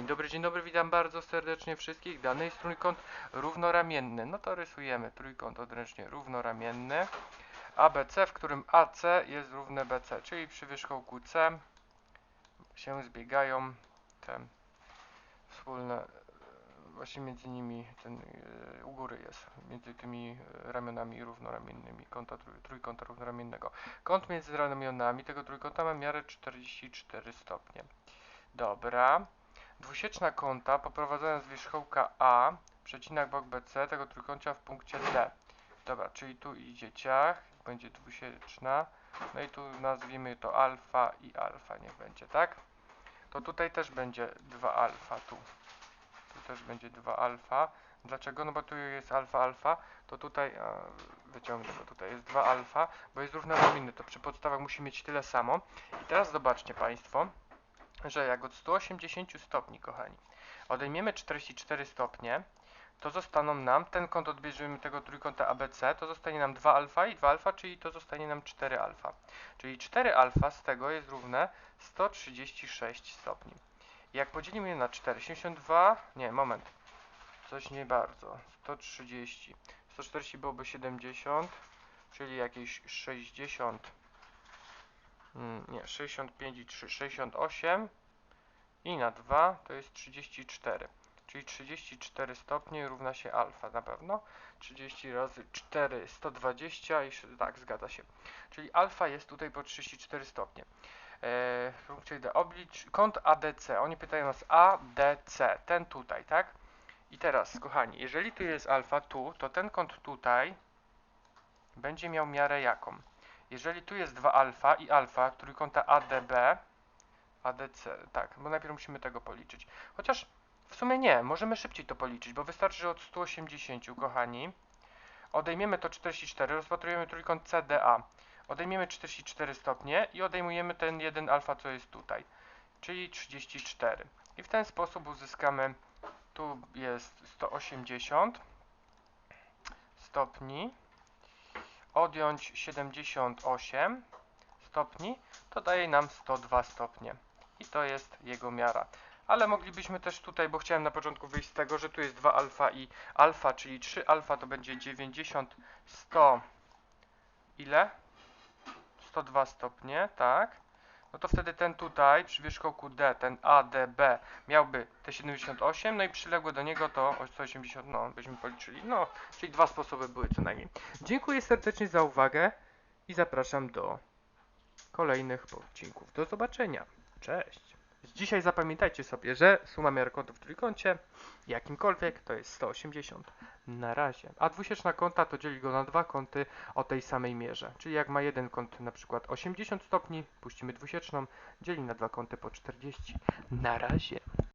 Dzień dobry, dzień dobry, witam bardzo serdecznie wszystkich. Dany jest trójkąt równoramienny. No to rysujemy trójkąt odręcznie równoramienny. ABC, w którym AC jest równe BC, czyli przy wierzchołku C się zbiegają te wspólne, właśnie między nimi ten e, u góry jest, między tymi e, ramionami równoramiennymi kąta trój, trójkąta równoramiennego. Kąt między ramionami tego trójkąta ma miarę 44 stopnie. Dobra. Dwusieczna kąta poprowadzona z wierzchołka A, przecinak bok BC tego trójkącia w punkcie D. Dobra, czyli tu idzie ciach, będzie dwusieczna. No i tu nazwijmy to alfa i alfa, niech będzie, tak? To tutaj też będzie 2 alfa, tu. Tu też będzie 2 alfa. Dlaczego? No bo tu jest alfa, alfa, to tutaj, wyciągnę go, tutaj jest 2 alfa, bo jest równoramienny, to przy podstawach musi mieć tyle samo. I teraz zobaczcie Państwo, że jak od 180 stopni, kochani, odejmiemy 44 stopnie, to zostaną nam, ten kąt odbierzemy tego trójkąta ABC, to zostanie nam 2 alfa i 2 alfa, czyli to zostanie nam 4 alfa. Czyli 4 alfa z tego jest równe 136 stopni. Jak podzielimy je na 4, 72, nie, moment, coś nie bardzo, 130, 140 byłoby 70, czyli jakieś 60, mm, nie, 65 i 3, 68 i na 2 to jest 34. Czyli 34 stopnie równa się alfa na pewno. 30 razy 4, 120 i tak, zgadza się. Czyli alfa jest tutaj po 34 stopnie. Eee. Oblicz kąt ADC. Oni pytają nas ADC, ten tutaj, tak? I teraz, kochani, jeżeli tu jest alfa tu, to ten kąt tutaj będzie miał miarę jaką? Jeżeli tu jest 2 alfa i alfa trójkąta ADB, ADC, tak, bo najpierw musimy tego policzyć. Chociaż w sumie nie, możemy szybciej to policzyć, bo wystarczy, że od 180, kochani, odejmiemy to 44, rozpatrujemy trójkąt CDA, odejmiemy 44 stopnie i odejmujemy ten 1 alfa, co jest tutaj, czyli 34. I w ten sposób uzyskamy, tu jest 180 stopni, odjąć 78 stopni, to daje nam 102 stopnie. I to jest jego miara. Ale moglibyśmy też tutaj, bo chciałem na początku wyjść z tego, że tu jest 2 alfa i alfa, czyli 3 alfa to będzie 90, 100, ile? 102 stopnie, tak? No to wtedy ten tutaj przy wierzchołku D, ten ADB miałby te 78, no i przyległe do niego to o 180, no byśmy policzyli. No, czyli dwa sposoby były co najmniej. Dziękuję serdecznie za uwagę i zapraszam do kolejnych odcinków. Do zobaczenia. Cześć. Dzisiaj zapamiętajcie sobie, że suma miar kątów w trójkącie, jakimkolwiek, to jest 180. Na razie. A dwusieczna kąta to dzieli go na dwa kąty o tej samej mierze. Czyli jak ma jeden kąt na przykład 80 stopni, puścimy dwusieczną, dzieli na dwa kąty po 40. Na razie.